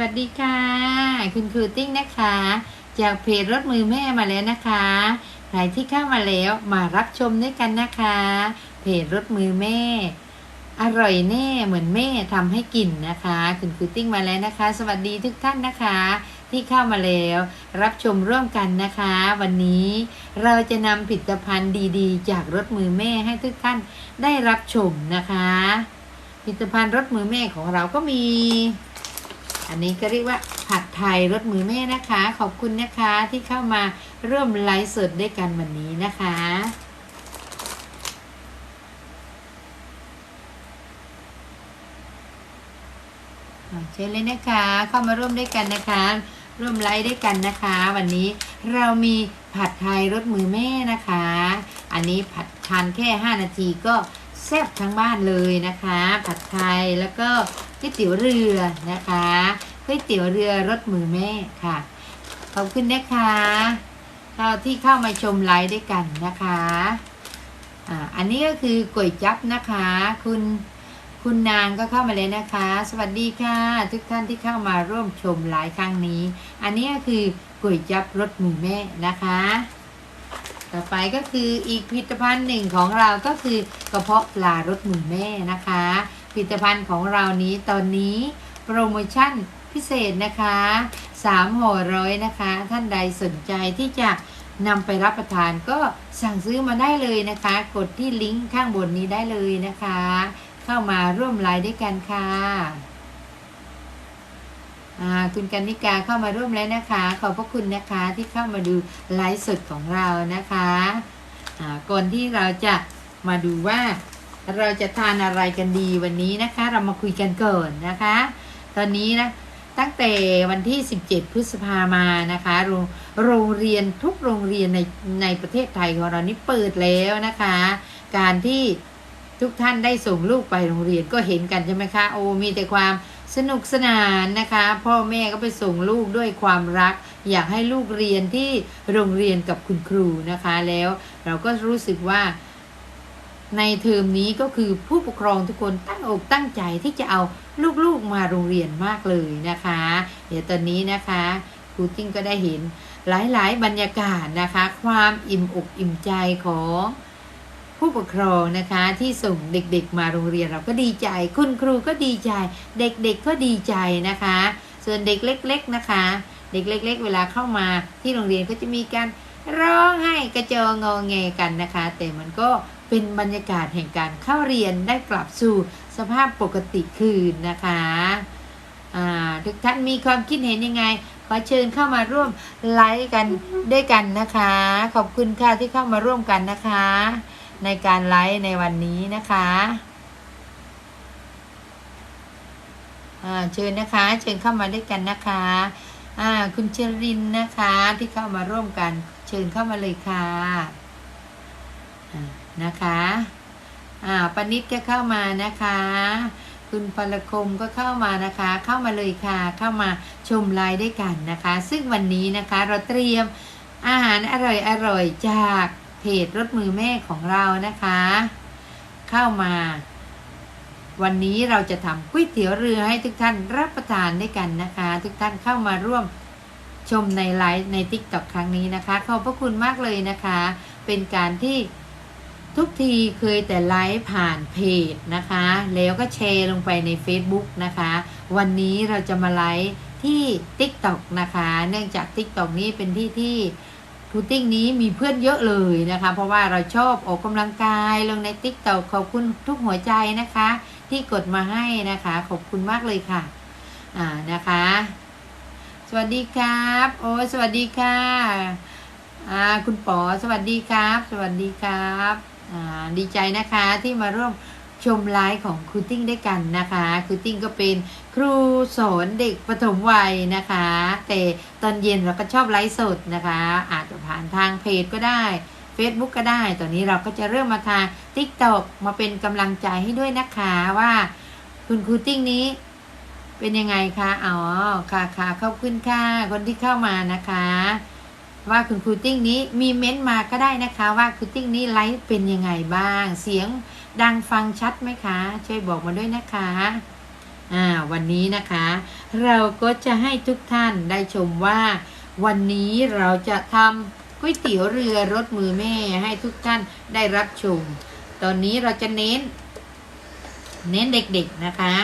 วัสดีค่ะ คุณครูติ้งนะคะ จากเพจรถมือแม่มาแล้วนะคะใครที่เข้ามาแล้วมารับชมด้วยกันนะคะ เพจรถมือแม่ อร่อยแน่เหมือนแม่ทำให้กินนะคะ คุณครูติ้งมาแล้วนะคะ สวัสดีทุกท่านนะคะ ที่เข้ามาแล้วรับชมร่วมกันนะคะ วันนี้เราจะนำผลิตภัณฑ์ดีๆ จากรถมือแม่ให้ทุกท่านได้รับชมนะคะผลิตภัณฑ์รถมือแม่ของเราก็มี อันนี้ก็เรียกว่าผัดไทยรสมือแม่นะคะ ขอบคุณนะคะที่เข้ามาร่วมไลฟ์สดด้วยกันวันนี้นะคะเชิญเลยนะคะ เข้ามาร่วมด้วยกันนะคะ ร่วมไลฟ์ด้วยกันนะคะ วันนี้เรามีผัดไทยรสมือแม่นะคะ อันนี้ผัดทานแค่ 5 นาทีก็แซ่บทั้งบ้านเลยนะคะ ผัดไทยแล้วก็ ก๋วยเตี๋ยวเรือนะคะก๋วยเตี๋ยวเรือรสมือแม่ค่ะ ขอบคุณนะคะเราที่เข้ามาชมไลฟ์ด้วยกันนะคะอ่าอันนี้ก็คือก๋วยจั๊บนะคะ คุณคุณนางก็เข้ามาเลยนะคะ สวัสดีค่ะ ทุกท่านที่เข้ามาร่วมชมไลฟ์ครั้งนี้ อันนี้ก็คือก๋วยจั๊บรสมือแม่นะคะ ต่อไปก็คืออีกผลิตภัณฑ์หนึ่งของเราก็คือกระเพาะปลารสมือแม่นะคะ ผลิตภัณฑ์ของเรานี้ตอนนี้โปรโมชั่นพิเศษนะคะ3ห่อร้อยนะคะ ท่านใดสนใจที่จะนำไปรับประทานก็สั่งซื้อมาได้เลยนะคะ กดที่ลิงก์ข้างบนนี้ได้เลยนะคะ เข้ามาร่วมไลฟ์ด้วยกันค่ะอ่าคุณกันนิกาเข้ามาร่วมแล้วนะคะ ขอบพระคุณนะคะที่เข้ามาดูไลฟ์สดของเรานะคะอ่าก่อนที่เราจะมาดูว่า เราจะทานอะไรกันดีวันนี้นะคะ เรามาคุยกันก่อนนะคะ ตอนนี้นะตั้งแต่วันที่ 17 พฤษภามานะคะโรงโรงเรียนทุกโรงเรียนในในประเทศไทยของเรานี่เปิดแล้วนะคะ การที่ทุกท่านได้ส่งลูกไปโรงเรียนก็เห็นกันใช่ไหมคะโอ้มีแต่ความสนุกสนานนะคะ พ่อแม่ก็ไปส่งลูกด้วยความรัก อยากให้ลูกเรียนที่โรงเรียนกับคุณครูนะคะ แล้วเราก็รู้สึกว่า ในเทอมนี้ก็คือผู้ปกครองทุกคนตั้งอกตั้งใจที่จะเอาลูกๆมาโรงเรียนมากเลยนะคะ เดี๋ยวตอนนี้นะคะครูติ้งก็ได้เห็นหลายๆ บรรยากาศนะคะ ความอิ่มอกอิ่มใจของผู้ปกครองนะคะที่ส่งเด็กๆมาโรงเรียนเราก็ดีใจ คุณครูก็ดีใจ เด็กๆก็ดีใจนะคะ ส่วนเด็กเล็ก ๆนะคะ เด็กเล็ก ๆ เวลาเข้ามาที่โรงเรียนก็จะมีการร้องไห้กระเจิงงอแงกันนะคะ แต่มันก็ เป็นบรรยากาศแห่งการเข้าเรียนได้กลับสู่สภาพปกติคืนนะคะอ่าทุกท่านมีความคิดเห็นยังไงขอเชิญเข้ามาร่วมไลฟ์กันด้วยกันนะคะ ขอบคุณค่ะที่เข้ามาร่วมกันนะคะ ในการไลฟ์ในวันนี้นะคะอ่าเชิญนะคะ เชิญเข้ามาด้วยกันนะคะอ่าคุณเชรินนะคะที่เข้ามาร่วมกัน เชิญเข้ามาเลยค่ะ นะคะอ่าปนิดก็เข้ามานะคะ คุณพลคมก็เข้ามานะคะ เข้ามาเลยค่ะ เข้ามาชมไลฟ์ด้วยกันนะคะ ซึ่งวันนี้นะคะเราเตรียมอาหารอร่อยอร่อยๆจากเพจรถมือแม่ของเรานะคะ เข้ามา วันนี้เราจะทำก๋วยเตี๋ยวเรือให้ทุกท่านรับประทานด้วยกันนะคะ ทุกท่านเข้ามาร่วมชมในไลฟ์ในติ๊กต็อกครั้งนี้นะคะ ขอบพระคุณมากเลยนะคะ เป็นการที่ ทุกทีเคยแต่ไลฟ์ผ่านเพจนะคะ แล้วก็แชร์ลงไปใน Facebook นะคะ วันนี้เราจะมาไลฟ์ที่ TikTok นะคะ เนื่องจาก TikTok นี้เป็นที่ที่พูติ้งนี้มีเพื่อนเยอะเลยนะคะ เพราะว่าเราชอบออกกำลังกายลงใน TikTok ขอบคุณทุกหัวใจนะคะ ที่กดมาให้นะคะ ขอบคุณมากเลยค่ะ อ่านะคะ สวัสดีครับ โอ้สวัสดีค่ะอ่าคุณป๋อสวัสดีครับ สวัสดีครับ ดีใจนะคะที่มาร่วมชมไลฟ์ของครูติ้งด้วยกันนะคะครูติ้งก็เป็นครูสอนเด็กปฐมวัยนะคะ แต่ตอนเย็นเราก็ชอบไลฟ์สดนะคะ อาจจะผ่านทางเพจก็ได้ Facebook ก็ได้ ตอนนี้เราก็จะเริ่มมาทาง TikTok มาเป็นกำลังใจให้ด้วยนะคะว่าคุณครูติ้งนี้เป็นยังไงคะ อ๋อ ค่ะค่ะขอบคุณค่ะ คนที่เข้ามานะคะ ว่าคุณครูติ้งนี้มีเม้นต์มาก็ได้นะคะว่าครูติ้งนี้ไลฟ์เป็นยังไงบ้าง เสียงดังฟังชัดไหมคะ ช่วยบอกมาด้วยนะคะอ่าวันนี้นะคะ เราก็จะให้ทุกท่านได้ชมว่า วันนี้เราจะทำก๋วยเตี๋ยวเรือรสมือแม่ให้ทุกท่านได้รับชม ตอนนี้เราจะเน้น เน้นเด็กๆนะคะ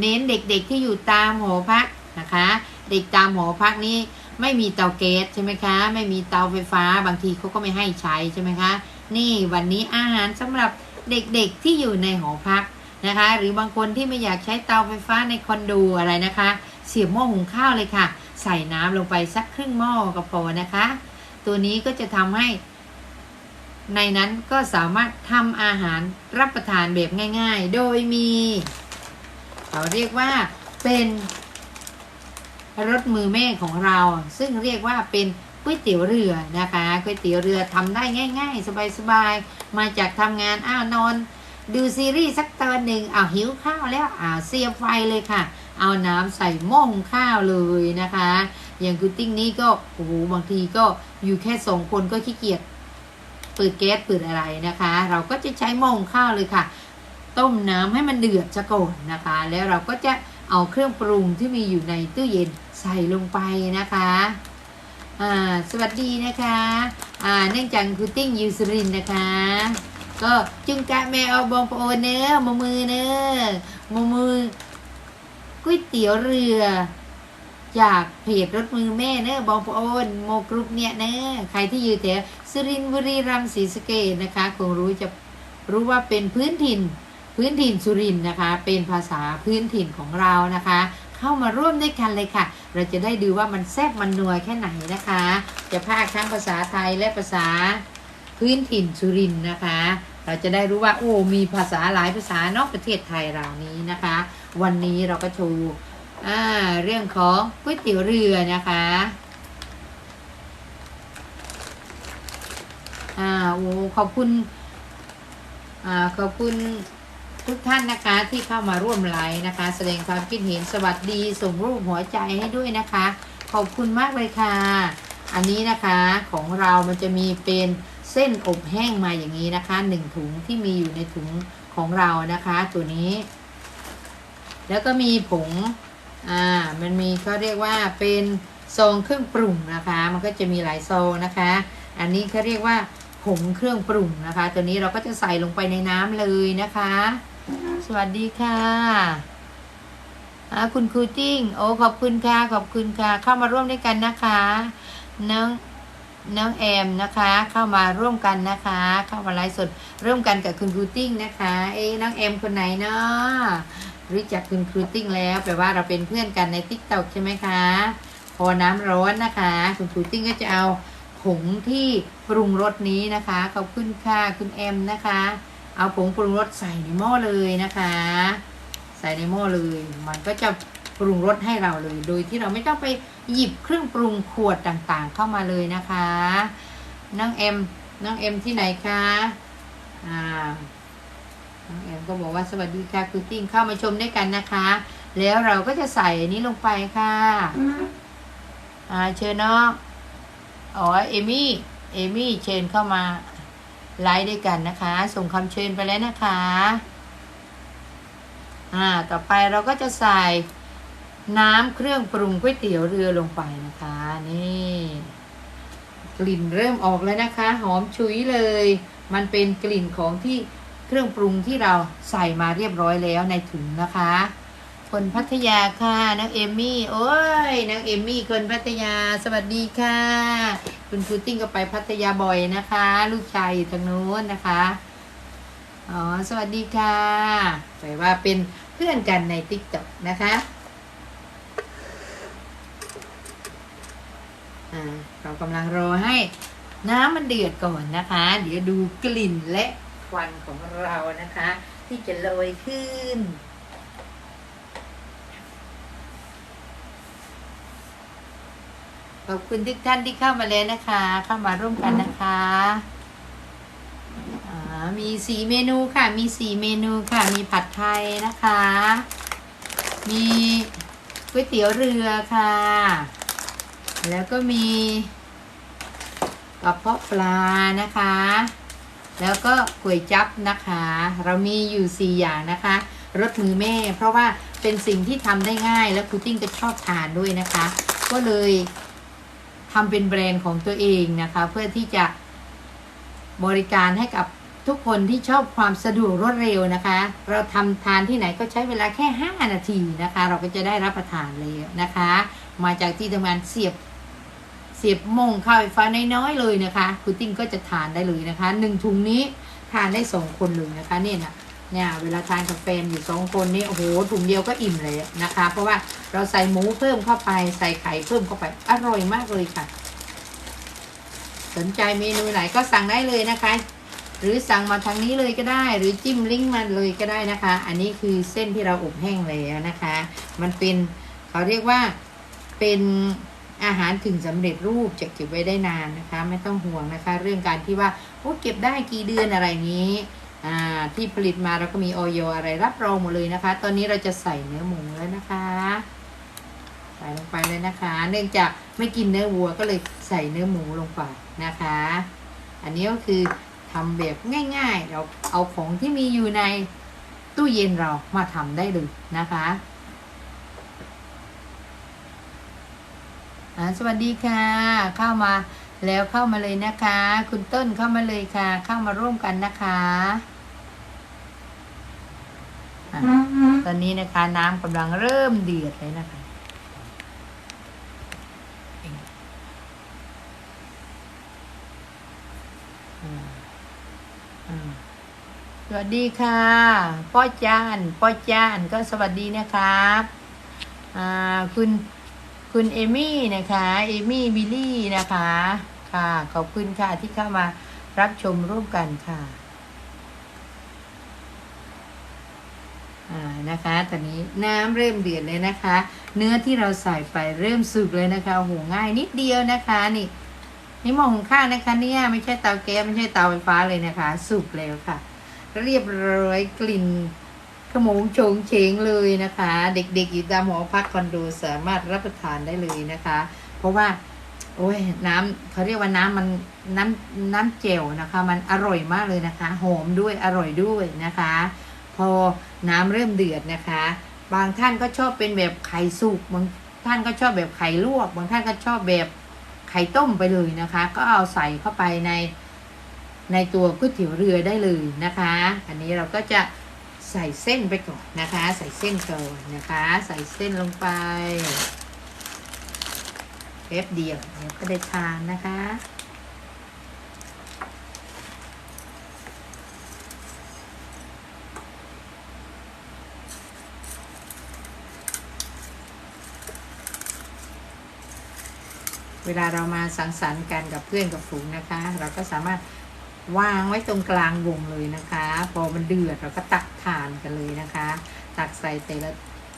เน้นเด็กๆที่อยู่ตามหอพักนะคะ เด็กตามหอพักนี้ ไม่มีเตาแก๊สใช่ไหมคะ ไม่มีเตาไฟฟ้าบางทีเขาก็ไม่ให้ใช้ใช่ไหมคะ นี่วันนี้อาหารสำหรับเด็กๆที่อยู่ในหอพักนะคะ หรือบางคนที่ไม่อยากใช้เตาไฟฟ้าในคอนโดอะไรนะคะ เสียบหม้อหุงข้าวเลยค่ะ ใส่น้ำลงไปสักครึ่งหม้อก็พอนะคะ ตัวนี้ก็จะทำให้ ในนั้นก็สามารถทำอาหารรับประทานแบบง่าย ๆ โดยมี เขาเรียกว่าเป็น รสมือแม่ของเรา ซึ่งเรียกว่าเป็นก๋วยเตี๋ยวเรือนะคะก๋วยเตี๋ยวเรือทำได้ง่าย ๆ สบายๆ มาจากทำงานอ้าวนอน ดูซีรีส์สักตอนหนึ่งอ้าวหิวข้าวแล้วอ้าวเสียบไฟเลยค่ะ เอาน้ำใส่หม้อหุงข้าวเลยนะคะ อย่างกูติ้งนี้ก็โอ้โหบางทีก็อยู่แค่สองคนก็ขี้เกียจเปิดแก๊สเปิดอะไรนะคะ เราก็จะใช้หม้อหุงข้าวเลยค่ะ ต้มน้ำให้มันเดือดซะก่อนนะคะ แล้วเราก็จะเอาเครื่องปรุงที่มีอยู่ในตู้เย็น ใส่ลงไปนะคะอ่าสวัสดีนะคะอ่าเนื่องจากคุณติ้งยูสรินนะคะ ก็จึงกะแม่เอาบองปโอนเนื้อมมือเนื้อมมือก๋วยเตี๋ยวเรือ จากเพจรถมือแม่เนื้อบองปโอนโมกรุ๊ปเนี่ยเนื้อใครที่อยู่แถวสุรินบุรีรัมย์ศรีสะเกษนะคะ คงรู้จะรู้ว่าเป็นพื้นถิ่นพื้นถิ่นสุรินนะคะ เป็นภาษาพื้นถิ่นของเรานะคะ เข้ามาร่วมด้วยกันเลยค่ะ เราจะได้ดูว่ามันแซ่บมันนัวแค่ไหนนะคะ จะพากทั้งภาษาไทยและภาษาพื้นถิ่นสุรินทร์นะคะ เราจะได้รู้ว่าโอ้มีภาษาหลายภาษานอกประเทศไทยเรานี้นะคะ วันนี้เราก็โชว์เรื่องของก๋วยเตี๋ยวเรือนะคะอ่าโอ้ขอบคุณอ่าขอบคุณ ทุกท่านนะคะที่เข้ามาร่วมไลฟ์นะคะ แสดงความคิดเห็นสวัสดีส่งรูปหัวใจให้ด้วยนะคะ ขอบคุณมากเลยค่ะ อันนี้นะคะของเรามันจะมีเป็นเส้นอบแห้งมาอย่างนี้นะคะหนึ่งถุงที่มีอยู่ในถุงของเรานะคะ ตัวนี้ แล้วก็มีผงอ่ามันมีเขาเรียกว่าเป็นซองเครื่องปรุงนะคะ มันก็จะมีหลายซองนะคะ อันนี้เขาเรียกว่าผงเครื่องปรุงนะคะ ตัวนี้เราก็จะใส่ลงไปในน้ำเลยนะคะ สวัสดีค่ะอาคุณครูติ้ง โอ้ขอบคุณค่ะ ขอบคุณค่ะ เข้ามาร่วมด้วยกันนะคะ น้องน้องแอมนะคะ เข้ามาร่วมกันนะคะ เข้ามาไลฟ์สดร่วมกันกับคุณครูติ้งนะคะ เอ๊น้องแอมคนไหนเนาะรู้จักคุณครูติ้งแล้วแปลว่าเราเป็นเพื่อนกันในทิกตอกใช่ไหมคะ พอน้ำร้อนนะคะ คุณครูติ้งก็จะเอาผงที่ปรุงรสนี้นะคะ ขอบคุณค่ะคุณแอมนะคะ เอาผงปรุงรสใส่ในหม้อเลยนะคะ ใส่ในหม้อเลย มันก็จะปรุงรสให้เราเลย โดยที่เราไม่ต้องไปหยิบเครื่องปรุงขวดต่างๆ เข้ามาเลยนะคะน้องเอ็มน้องเอ็มที่ไหนคะอ่าน้องเอ็มก็บอกว่าสวัสดีค่ะคุณติ้งเข้ามาชมด้วยกันนะคะ แล้วเราก็จะใส่อันนี้ลงไปค่ะอ่าเชิญน้องอ๋อเอมี่เอมี่เชิญเข้ามา ไลฟ์ด้วยกันนะคะ ส่งคำเชิญไปแล้วนะคะอ่าต่อไปเราก็จะใส่น้ำเครื่องปรุงก๋วยเตี๋ยวเรือลงไปนะคะ นี่ กลิ่นเริ่มออกแล้วนะคะ หอมฉุยเลย มันเป็นกลิ่นของที่เครื่องปรุงที่เราใส่มาเรียบร้อยแล้วในถุงนะคะ คนพัทยาค่ะนางเอมมี่ โอ้ยนางเอมมี่คนพัทยาสวัสดีค่ะ คุณครูติ้งก็ไปพัทยาบ่อยนะคะ ลูกชายอยู่ทางโน้นนะคะอ๋อสวัสดีค่ะแปลว่าเป็นเพื่อนกันในติ๊กต็อกนะคะอ่าเรากำลังรอให้น้ำมันเดือดก่อนนะคะ เดี๋ยวดูกลิ่นและควันของเรานะคะ ที่จะโรยขึ้น ขอบคุณทุกท่านที่เข้ามาแล้วนะคะ เข้ามาร่วมกันนะคะมีสี่เมนูค่ะ มีสี่เมนูค่ะ มีผัดไทยนะคะ มีก๋วยเตี๋ยวเรือค่ะ แล้วก็มีกระเพาะปลานะคะ แล้วก็ก๋วยจั๊บนะคะ เรามีอยู่สี่อย่างนะคะรสมือแม่ เพราะว่าเเป็นสิ่งที่ทำได้ง่ายแล้วครูติ้งก็ชอบทานด้วยนะคะ ก็เลย ทำเป็นแบรนด์ของตัวเองนะคะ เพื่อที่จะบริการให้กับทุกคนที่ชอบความสะดวกรวดเร็วนะคะ เราทำทานที่ไหนก็ใช้เวลาแค่ 5 นาทีนะคะ เราก็จะได้รับประทานเลยนะคะ มาจากที่ทำงานเสียบเสียบมงเข้าไฟฟ้าน้อยๆเลยนะคะคุณติ้งก็จะทานได้เลยนะคะหนึ่งถุงนี้ทานได้สองคนเลยนะคะเนี่ยนะ เนี่ยเวลาทานกับแฟอยู่สองคนนี้โอ้โหถุงเดียวก็อิ่มเลยนะคะ เพราะว่าเราใส่หมูเพิ่มเข้าไปใส่ไข่เพิ่มเข้าไปอร่อยมากเลยค่ะ สนใจเมนูไหนก็สั่งได้เลยนะคะ หรือสั่งมาทางนี้เลยก็ได้ หรือจิ้มลิงก์มาเลยก็ได้นะคะ อันนี้คือเส้นที่เราอบแห้งแล้วนะคะ มันเป็นเขาเรียกว่าเป็นอาหารถึงสำเร็จรูปจะเก็บไว้ได้นานนะคะ ไม่ต้องห่วงนะคะ เรื่องการที่ว่าโอ้เก็บได้กี่เดือนอะไรนี้ ที่ผลิตมาเราก็มีออยอะไรรับรองหมดเลยนะคะ ตอนนี้เราจะใส่เนื้อหมูแล้วนะคะ ใส่ลงไปเลยนะคะ เนื่องจากไม่กินเนื้อวัวก็เลยใส่เนื้อหมูลงไปนะคะ อันนี้ก็คือทำแบบง่ายๆ เราเอาของที่มีอยู่ในตู้เย็นเรามาทำได้เลยนะคะสวัสดีค่ะ เข้ามาแล้วเข้ามาเลยนะคะ คุณต้นเข้ามาเลยค่ะ เข้ามาร่วมกันนะคะ อะ ตอนนี้นะคะน้ำกำลังเริ่มเดือดเลยนะคะอืมอืมสวัสดีค่ะป้อจ้านป้อจ้านก็สวัสดีนะครับอ่าคุณคุณเอมี่นะคะ เอมี่บิลลี่นะคะ ค่ะ ขอบคุณค่ะที่เข้ามารับชมร่วมกันค่ะอ่า นะคะตอนนี้น้ำเริ่มเดือดเลยนะคะ เนื้อที่เราใส่ไปเริ่มสุกเลยนะคะโอ้โหง่ายนิดเดียวนะคะนี่นี่หม้อหุงข้าวนะคะเนี่ยไม่ใช่เตาแก๊สไม่ใช่เตาไฟฟ้าเลยนะคะ สุกแล้วค่ะ เรียบร้อยกลิ่นขมงโฉงเฉงเลยนะคะ เด็กๆอยู่ตามหอพักคอนโดสามารถรับประทานได้เลยนะคะ เพราะว่าโอ้ยน้ำเขาเรียกว่าน้ำมันน้ำน้ำเจลนะคะ มันอร่อยมากเลยนะคะหอมด้วยอร่อยด้วยนะคะ พอ น้ำเริ่มเดือดนะคะ บางท่านก็ชอบเป็นแบบไข่สุกบางท่านก็ชอบแบบไข่ลวก บางท่านก็ชอบแบบไข่ต้มไปเลยนะคะ ก็เอาใส่เข้าไปในในตัวก๋วยเตี๋ยวเรือได้เลยนะคะ อันนี้เราก็จะใส่เส้นไปก่อนนะคะ ใส่เส้นก่อนนะคะ ใส่เส้นลงไปแป๊บเดียวเดี๋ยวก็ได้ทานนะคะ เวลาเรามาสังสรรค์กันกับเพื่อนกับฝูงนะคะ เราก็สามารถวางไว้ตรงกลางวงเลยนะคะ พอมันเดือดเราก็ตักทานกันเลยนะคะ ตักใส่แต่ละ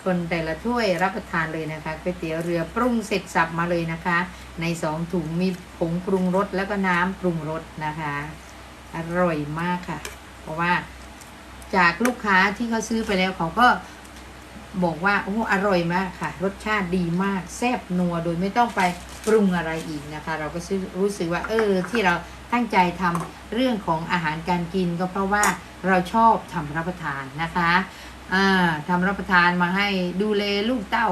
คนแต่ละถ้วยรับประทานเลยนะคะก๋วยเตี๋ยวเรือปรุงเสร็จสับมาเลยนะคะ ในสองถุงมีผงปรุงรสแล้วก็น้ำปรุงรสนะคะ อร่อยมากค่ะ เพราะว่าจากลูกค้าที่เขาซื้อไปแล้วเขาก็บอกว่าโอ้อร่อยมากค่ะ รสชาติดีมากแซ่บนัวโดยไม่ต้องไป ปรุงอะไรอีกนะคะ เราก็รู้สึกว่า เออ ที่เราตั้งใจทำเรื่องของอาหารการกินก็เพราะว่าเราชอบทำรับประทานนะคะอ่าทำรับประทานมาให้ดูแลลูกเต้า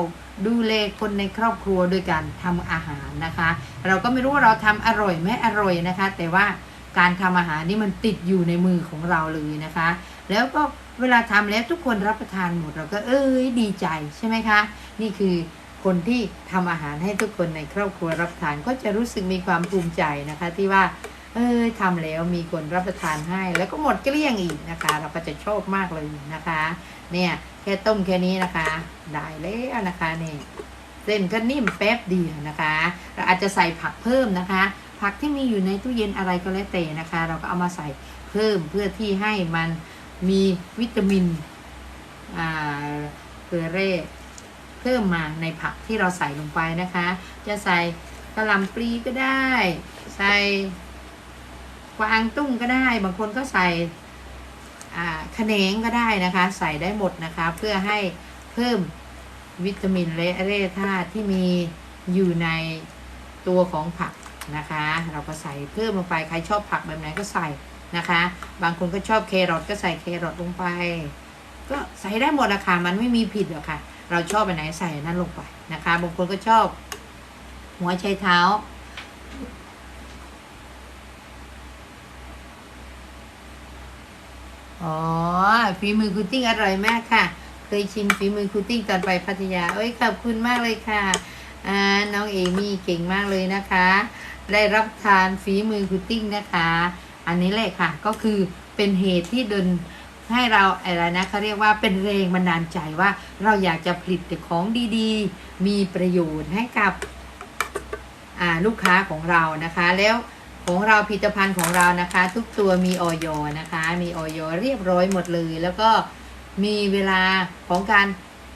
ดูแลคนในครอบครัวโดยการทำอาหารนะคะ เราก็ไม่รู้ว่าเราทำอร่อยไม่อร่อยนะคะ แต่ว่าการทำอาหารนี่มันติดอยู่ในมือของเราเลยนะคะ แล้วก็เวลาทำแล้วทุกคนรับประทานหมดเราก็เอ้ยดีใจใช่ไหมคะ นี่คือ คนที่ทำอาหารให้ทุกคนในครอบครัวรับทานก็จะรู้สึกมีความภูมิใจนะคะ ที่ว่า เออทำแล้วมีคนรับประทานให้ แล้วก็หมดเกลี้ยงอีกนะคะ เราก็จะชอบมากเลยนะคะ เนี่ยแค่ต้มแค่นี้นะคะ ได้แล้วนะคะนี่เส้นก็นิ่มแป๊บเดียวนะคะ เราอาจจะใส่ผักเพิ่มนะคะ ผักที่มีอยู่ในตู้เย็นอะไรก็แล้วแต่นะคะ เราก็เอามาใส่เพิ่มเพื่อที่ให้มันมีวิตามินอ่าเกลือแร่ พิ่มมาในผักที่เราใส่ลงไปนะคะ จะใส่กระหล่ำปลีก็ได้ ใส่กวางตุ้งก็ได้ บางคนก็ใส่ขะแขนงก็ได้นะคะ ใส่ได้หมดนะคะ เพื่อให้เพิ่มวิตามินและแร่ธาตุที่มีอยู่ในตัวของผักนะคะ เราก็ใส่เพิ่มลงไปใครชอบผักแบบไหนก็ใส่นะคะ บางคนก็ชอบแครอทก็ใส่แครอทลงไป ก็ใส่ได้หมดอะค่ะมันไม่มีผิดหรอกค่ะ เราชอบอันไหนใส่นั้นลงไปนะคะบางคนก็ชอบ หัวไชเท้า อ๋อฝีมือคุติ้งอร่อยมากค่ะ เคยชิมฝีมือคุติ้งตอนไปพัทยา เอ้ยขอบคุณมากเลยค่ะอ่าน้องเอมี่เก่งมากเลยนะคะ ได้รับทานฝีมือคุตติ้งนะคะ อันนี้แหละค่ะ ก็คือเป็นเหตุที่ดน ให้เราอะไรนะเขาเรียกว่าเป็นแรงบันดาลใจว่าเราอยากจะผลิตของดีๆ มีประโยชน์ให้กับลูกค้าของเรานะคะ แล้วของเราผลิตภัณฑ์ของเรานะคะ ทุกตัวมีออยนะคะ มีออยเรียบร้อยหมดเลย แล้วก็มีเวลาของการ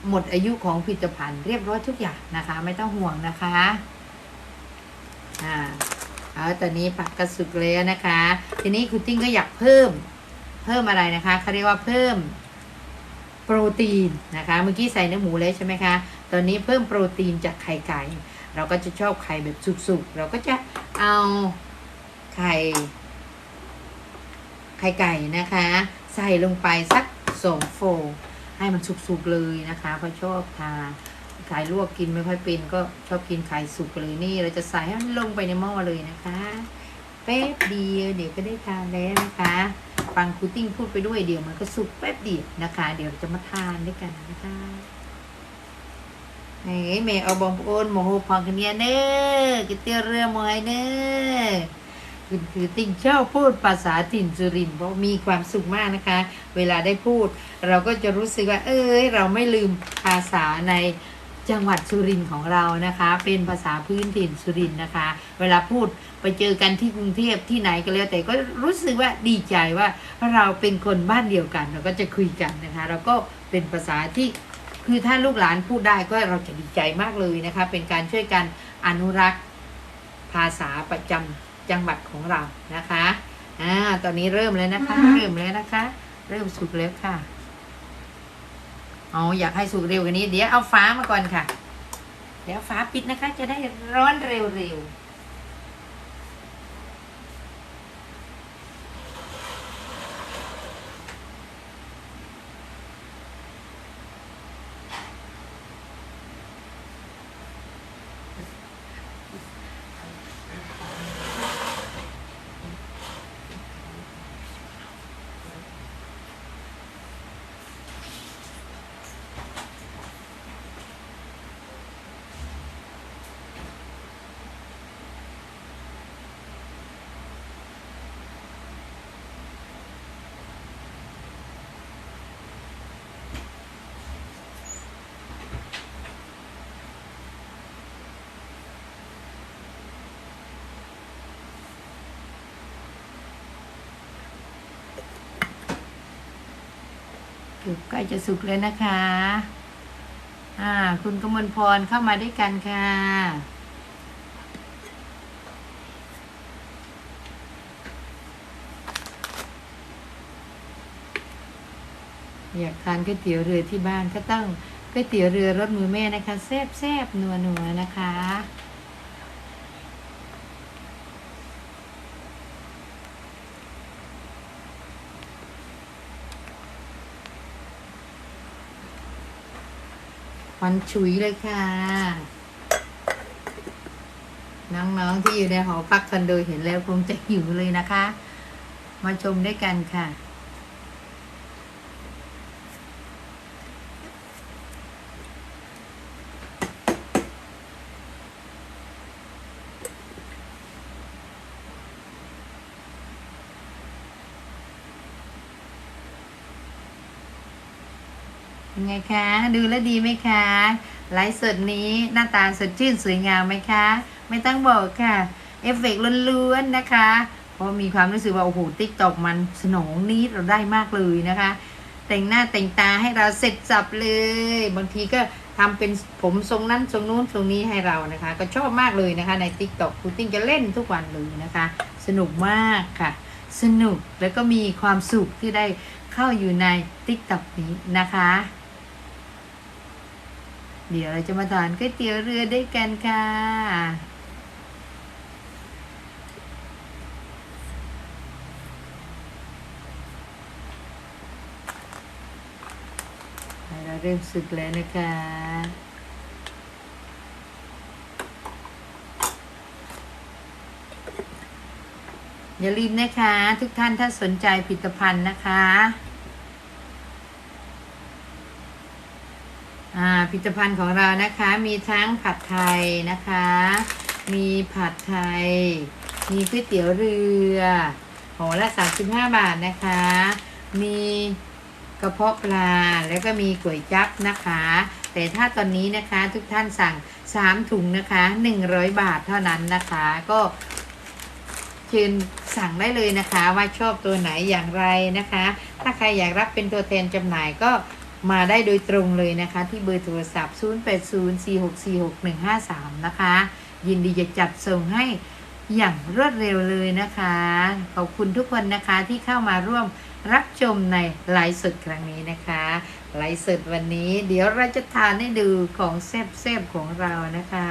หมดอายุของผลิตภัณฑ์เรียบร้อยทุกอย่างนะคะ ไม่ต้องห่วงนะคะอ่าเอาตอนนี้ผักกระสุกแล้วนะคะ ทีนี้คุณติ้งก็อยากเพิ่ม เพิ่มอะไรนะคะเขาเรียกว่าเพิ่มโปรตีนนะคะเมื่อกี้ใส่เนื้อหมูแล้วใช่ไหมคะตอนนี้เพิ่มโปรตีนจากไข่ไก่ เราก็จะชอบไข่แบบสุกๆเราก็จะเอาไข่ไข่ไก่นะคะ ใส่ลงไปสักสองโฟองให้มันสุกๆเลยนะคะเพราะชอบทานไข่ลวกกินไม่ค่อยเป็นก็ชอบกินไข่สุกเลยนี่ เราจะใส่ให้มันลงไปในหม้อเลยนะคะแป๊บเดียวเดี๋ยวก็ได้ทานแล้วนะคะ ฟังครูติ้งพูดไปด้วยเดี๋ยวมันก็สุกแป๊บเดียวนะคะ เดี๋ยวเราจะมาทานด้วยกันนะคะเฮ้ยแม่เอาบองโอนโมโหพังกันเนี่ยเนอก๋วยเตี๋ยวเรือมอยเนอคุณคือติ้งชอบพูดภาษาถิ่นสุรินทร์เพราะมีความสุขมากนะคะ เวลาได้พูด เราก็จะรู้สึกว่า เอ้ย เราไม่ลืมภาษาใน จังหวัดสุรินทร์ของเรานะคะ เป็นภาษาพื้นถิ่นสุรินทร์นะคะ เวลาพูดไปเจอกันที่กรุงเทพที่ไหนก็แล้ว แต่ก็รู้สึกว่าดีใจว่าเราเป็นคนบ้านเดียวกัน เราก็จะคุยกันนะคะเราก็เป็นภาษาที่คือถ้าลูกหลานพูดได้ก็เราจะดีใจมากเลยนะคะ เป็นการช่วยกันอนุรักษ์ภาษาประจำจังหวัดของเรานะคะอ่าตอนนี้เริ่มแล้วนะคะ เริ่มแล้วนะคะ เริ่มสุกแล้วค่ะ เอาอยากให้สุกเร็วกว่านี้ เดี๋ยวเอาฟ้ามาก่อนค่ะ เดี๋ยวฟ้าปิดนะคะ จะได้ร้อนเร็วๆ กใกล้จะสุกแล้วนะคะ อ่า คุณกมลพรเข้ามาด้วยกันค่ะอยากทานก๋วยเตี๋ยวเรือที่บ้านก็ต้องก๋วยเตี๋ยวเรือรสมือแม่นะคะแซ่บแซบนัวนัวนะคะ ควันฉุยเลยค่ะ น้องๆที่อยู่ในหอพักคอนโดเห็นแล้วคงจะหิวเลยนะคะ มาชมด้วยกันค่ะ ไงคะ ดูแลวดีไหมคะไลฟ์สดนี้หน้าตาสดชื่นสวยงามไหมคะ ไม่ต้องบอกค่ะ เอฟเฟกต์ล้วนๆนะคะ เพราะมีความรู้สึกว่า โอ้โหติ๊กตอกมันสนองนี้เราได้มากเลยนะคะ แต่งหน้าแต่งตาให้เราเสร็จสับเลย บางทีก็ทำเป็นผมทรงนั้นทรงนู้นทรงนี้ให้เรานะคะ ก็ชอบมากเลยนะคะในติ๊กตอกคุณติ้งจะเล่นทุกวันเลยนะคะ สนุกมากค่ะ สนุกแล้วก็มีความสุขที่ได้เข้าอยู่ในติ๊กต็อกนี้นะคะ เดี๋ยวเราจะมาทานก๋วยเตี๋ยวเรือด้วยกันค่ะ เราเริ่มสึกแล้วนะคะอย่าลืมนะคะ ทุกท่านถ้าสนใจผลิตภัณฑ์นะคะ อ่าผลิตภัณฑ์ของเรานะคะมีทั้งผัดไทยนะคะ มีผัดไทย มีก๋วยเตี๋ยวเรือห่อละ35บาทนะคะ มีกระเพาะปลาแล้วก็มีก๋วยจั๊บนะคะ แต่ถ้าตอนนี้นะคะทุกท่านสั่ง3ถุงนะคะ100บาทเท่านั้นนะคะ ก็เชิญสั่งได้เลยนะคะว่าชอบตัวไหนอย่างไรนะคะ ถ้าใครอยากรับเป็นตัวแทนจำหน่ายก็ มาได้โดยตรงเลยนะคะ ที่เบอร์โทรศัพท์ 0804646153 นะคะ ยินดีจะจัดส่งให้อย่างรวดเร็วเลยนะคะ ขอบคุณทุกคนนะคะที่เข้ามาร่วมรับชมในไลฟ์สดครั้งนี้นะคะไลฟ์สดวันนี้ เดี๋ยวเราจะทานให้ดูของแซ่บๆของเรานะคะ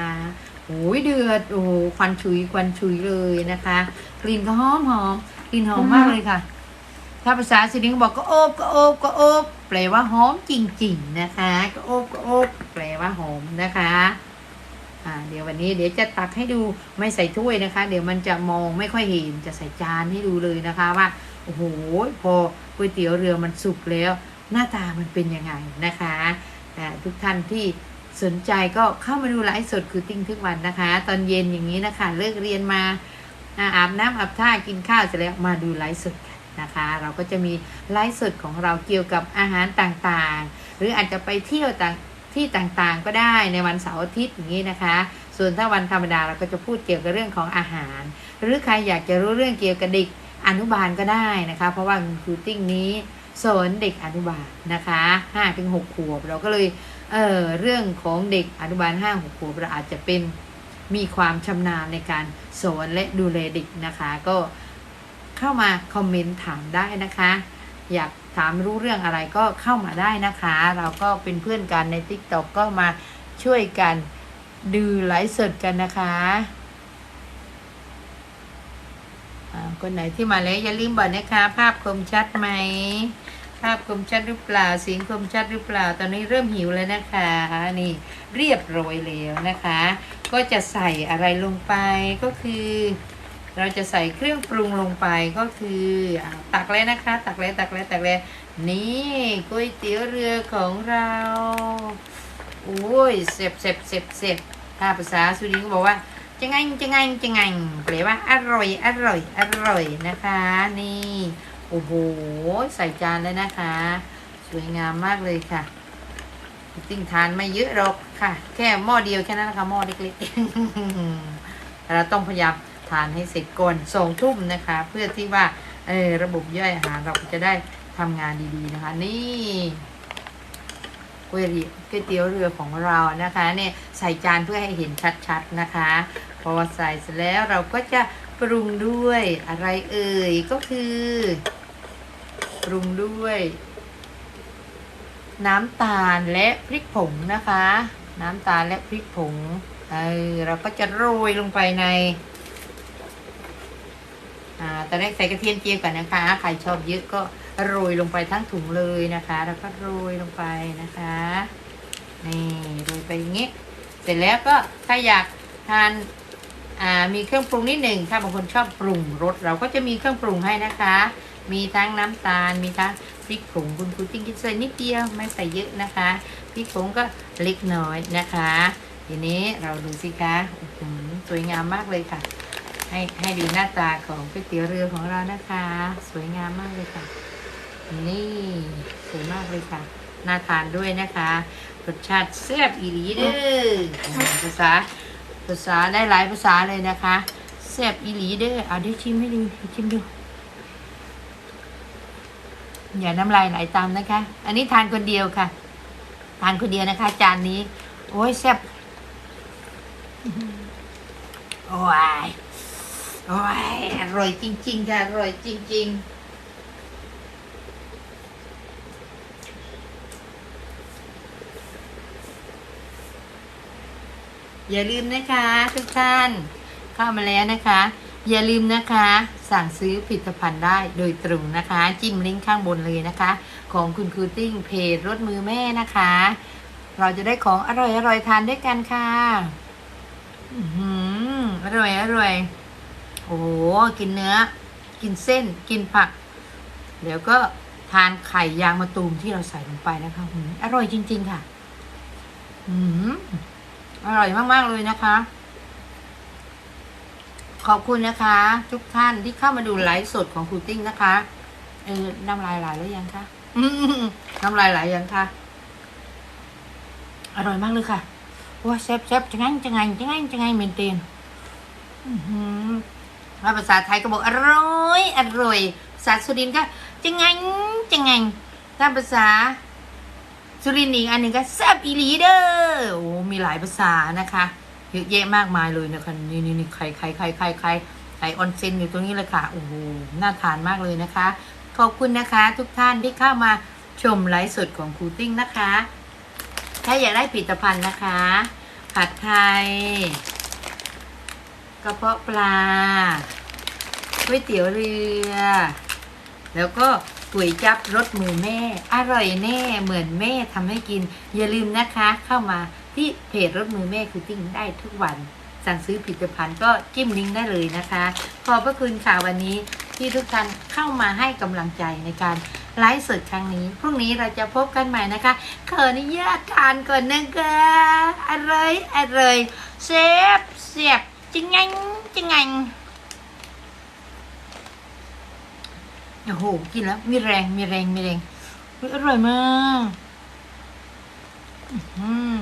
โอ้ยเดือดโอ้ควันฉุยควันฉุยเลยนะคะ กลิ่นก็หอมหอมกลิ่นหอมมากเลยค่ะ ถ้าภาษาสิงคโปร์บอกก็โอบก็โอบก็โอบแปลว่าหอมจริง ๆ นะคะ ก็โอบก็โอบแปลว่าหอมนะคะอ่าเดี๋ยววันนี้เดี๋ยวจะตักให้ดูไม่ใส่ถ้วยนะคะ เดี๋ยวมันจะมองไม่ค่อยเห็นจะใส่จานให้ดูเลยนะคะว่าโอ้โหพอก๋วยเตี๋ยวเรือมันสุกแล้ว หน้าตามันเป็นยังไงนะคะอ่ทุกท่านที่สนใจก็เข้ามาดูไลฟ์สดคือติ้งทุกวันนะคะ ตอนเย็นอย่างนี้นะคะ เลิกเรียนมาอาบน้ำอาบท่ากินข้าวเสร็จแล้วมาดูไลฟ์สด นะคะ เราก็จะมีไลฟ์สดของเราเกี่ยวกับอาหารต่างๆ หรืออาจจะไปเที่ยวต่างที่ต่างๆก็ได้ในวันเสาร์อาทิตย์อย่างนี้นะคะ ส่วนถ้าวันธรรมดาเราก็จะพูดเกี่ยวกับเรื่องของอาหาร หรือใครอยากจะรู้เรื่องเกี่ยวกับเด็กอนุบาลก็ได้นะคะ เพราะว่าคุณครูติ้งนี้สอนเด็กอนุบาลนะคะ5ถึง6ขวบเราก็เลยเออเรื่องของเด็กอนุบาล5 6ขวบเราอาจจะเป็นมีความชำนาญในการสอนและดูแลเด็กนะคะ ก็ เข้ามาคอมเมนต์ถามได้นะคะ อยากถามรู้เรื่องอะไรก็เข้ามาได้นะคะ เราก็เป็นเพื่อนกันใน t ิ k t o k ก็มาช่วยกันดูไลฟ์สดกันนะคะคนไหนที่มาแล้วอย่าลืมบอกนะคะ ภาพคมชัดไหม ภาพคมชัดหรือเปล่าเสียงคมชัดหรือเปล่า ตอนนี้เริ่มหิวแล้วนะคะ นี่เรียบร้อยแล้วนะคะ ก็จะใส่อะไรลงไปก็คือ เราจะใส่เครื่องปรุงลงไปก็คือตักเลยนะคะ ตักเลยตักเลยตักเลยนี่ก๋วยเตี๋ยวเรือของเราโอ้ยเสบเสบเสบเสบถ้าภาษาสุรินทร์ก็บอกว่าจะไงจะไงจะไงแปลว่าอร่อยอร่อยอร่อยนะคะ นี่โอ้โหใส่จานแล้วนะคะ สวยงามมากเลยค่ะติ้งทานไม่เยอะหรอกค่ะ แค่หม้อเดียวแค่นั้นนะคะหม้อเล็กๆเราต้องพยายาม ทานให้เสร็จก่อนสองทุ่มนะคะ เพื่อที่ว่าเออระบบย่อยอาหารเราจะได้ทำงานดีๆนะคะ นี่ก๋วยเตี๋ยวก๋วยเตี๋ยวเรือของเรานะคะเนี่ยใส่จานเพื่อให้เห็นชัดๆนะคะพอใส่เสร็จแล้วเราก็จะปรุงด้วยอะไรเอ่ยก็คือ ปรุงด้วย น้ำตาลและพริกผงนะคะ น้ำตาลและพริกผงเออเราก็จะโรยลงไปใน อ่าตอนแรกใส่กระเทียมเจียวก่อนนะคะ ใครชอบเยอะก็โรยลงไปทั้งถุงเลยนะคะ แล้วก็โรยลงไปนะคะ นี่โรยไปอย่างนี้ เสร็จแล้วก็ถ้าอยากทานอ่ามีเครื่องปรุงนิดหนึ่งถ้าบางคนชอบปรุงรสเราก็จะมีเครื่องปรุงให้นะคะ มีทั้งน้ำตาล มีทั้งพริกผงคุณครูจิ้งคิดใส่นิดเดียวไม่ใส่เยอะนะคะพริกผงก็เล็กน้อยนะคะ ทีนี้เราดูสิคะสวยงามมากเลยค่ะ ให้ให้ดูหน้าตาของก๋วยเตี๋ยวเรือของเรานะคะ สวยงามมากเลยค่ะ นี่สวยมากเลยค่ะน่าทานด้วยนะคะรสชาติแซ่บอีหลีเด้อภาษาภาษาได้หลายภาษาเลยนะคะแซ่บอีหลีเด้อเอาได้ชิมให้ดูชิมดูอย่าน้ำลายไหลตามนะคะ อันนี้ทานคนเดียวค่ะ ทานคนเดียวนะคะ จานนี้ โอ้ยแซ่บโอ้ย โอ้ยอร่อยจริง ๆ ค่ะ อร่อยจริง ๆอย่าลืมนะคะทุกท่านเข้ามาแล้วนะคะ อย่าลืมนะคะ สั่งซื้อผลิตภัณฑ์ได้โดยตรงนะคะ จิ้มลิงก์ข้างบนเลยนะคะ ของคุณครูติ้งเพจรถมือแม่นะคะ เราจะได้ของอร่อยอร่อยทานด้วยกันค่ะ อื้อหืออร่อยอร่อย อ้โหกินเนื้อ กินเส้นกินผัก เดี๋ยวก็ทานไข่ยางมะตูมที่เราใส่ลงไปนะคะอือร่อยจริง ๆ ค่ะ อืมอร่อยมาก ๆ เลยนะคะ ขอบคุณนะคะ ทุกท่านที่เข้ามาดูไลฟ์สดของครูติ้งนะคะ เออน้ำลายไหลแล้วยังคะน้ำลายไหลยังคะอร่อยมากเลยค่ะว้าแซ่บแซ่บจะงั้นจะไงจะไงจะไงเมนเทนอือหือ ถ้าภาษาไทยก็บอกอร่อยอร่อยภาษาสุรินทร์ก็จะไงจะไงถ้าภาษาสุรินทร์อีกอันหนึ่งก็แซบอีลีเดอร์โอ้มีหลายภาษานะคะเยอะแยะมากมายเลยนะคะนี่นี่นี่ไข่ไข่ไข่ไข่ไข่ไข่ออนเซนอยู่ตรงนี้เลยค่ะโอ้โหน่าทานมากเลยนะคะ ขอบคุณนะคะ ทุกท่านที่เข้ามาชมไลฟ์สดของครูติ้งนะคะ ถ้าอยากได้ผลิตภัณฑ์นะคะ ผัดไทย กระเพาะปลาก๋วยเตี๋ยวเรือ แล้วก็ก๋วยจับรสมือแม่ อร่อยแน่เหมือนแม่ทำให้กิน อย่าลืมนะคะ เข้ามาที่เพจรสมือแม่คือติ้งได้ทุกวัน สั่งซื้อผลิตภัณฑ์ก็จิ้มลิงก์ได้เลยนะคะ ขอบพระคุณค่ะวันนี้ที่ทุกท่านเข้ามาให้กำลังใจในการไลฟ์สดครั้งนี้ พรุ่งนี้เราจะพบกันใหม่นะคะขออนุญาตทานก่อนนะคะอร่อยอร่อยเซฟเสียบ จิงงังจิงงังโอ้โหกินแล้ว มีแรงมีแรงมีแรงอุ๊ยอร่อยมาก อื้อหือ